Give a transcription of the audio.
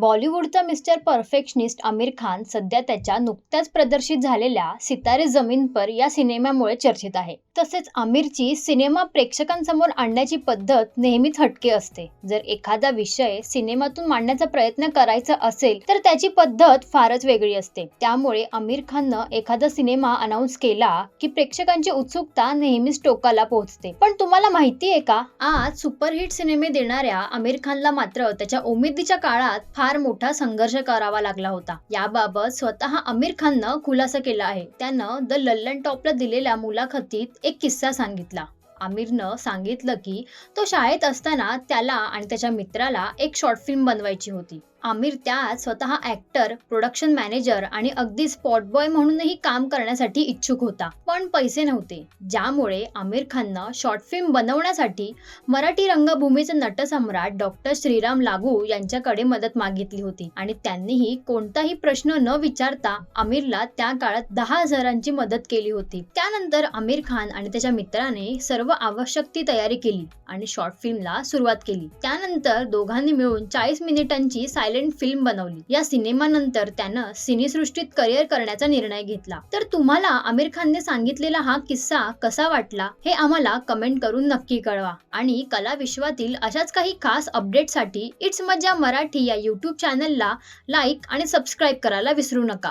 बॉलिवूडचा mister perfectionist Aamir Khan सध्या त्याच्या नुकत्याच प्रदर्शित झालेल्या सितारे जमीन पर या सिनेमामुळे चर्चेत आहे. तसेच आमिरची सिनेमा प्रेक्षकांसमोर आणण्याची पद्धत नेहमीच हटके असते. जर एखादा विषय सिनेमातून मांडण्याचा प्रयत्न करायचा असेल तर त्याची पद्धत फारच वेगळी असते. त्यामुळे आमिर खाननं एखादा सिनेमा अनाऊन्स केला की प्रेक्षकांची उत्सुकता नेहमीच टोकाला पोहोचते. पण तुम्हाला माहिती आहे का? आज सुपरहिट सिनेमे देणाऱ्या आमिर खानला मात्र त्याच्या उमेदीच्या काळात फार फार मोठा संघर्ष करावा लागला होता. याबाबत स्वतः आमिर खाननं खुलासा केला आहे. त्यानं द लल्लन टॉपला दिलेल्या मुलाखतीत एक किस्सा सांगितला. आमिरनं सांगितलं की तो शाळेत असताना त्याला आणि त्याच्या मित्राला एक शॉर्ट फिल्म बनवायची होती. आमिर त्यात स्वतः ऍक्टर प्रोडक्शन मॅनेजर आणि अगदी स्पॉट बॉय म्हणूनही काम करण्यासाठी इच्छुक होता. पण पैसे नव्हते. ज्यामुळे आमिर खाननं शॉर्ट फिल्म बनवण्यासाठी मराठी रंगभूमीचे नटसम्राट डॉक्टर श्रीराम लागू यांच्याकडे मदत मागितली होती. आणि त्यांनीही कोणताही प्रश्न न विचारता आमिरला त्या काळात दहा हजारांची मदत केली होती. त्यानंतर आमिर खान आणि त्याच्या मित्राने सर्व आवश्यक ती तयारी केली आणि शॉर्ट फिल्मला सुरुवात केली. त्यानंतर दोघांनी मिळून चाळीस मिनिटांची सायलेंट फिल्म बनवली. या सिनेमानंतर त्यानं सिनेसृष्टीत करिअर करण्याचा निर्णय घेतला. तर तुम्हाला आमिर खानने सांगितलेला हा किस्सा कसा वाटला हे आम्हाला कमेंट करून नक्की कळवा. आणि कला विश्वातील अशाच काही खास अपडेटसाठी इट्स मजा मराठी या यूट्यूब चॅनलला लाईक आणि सबस्क्राईब करायला विसरू नका.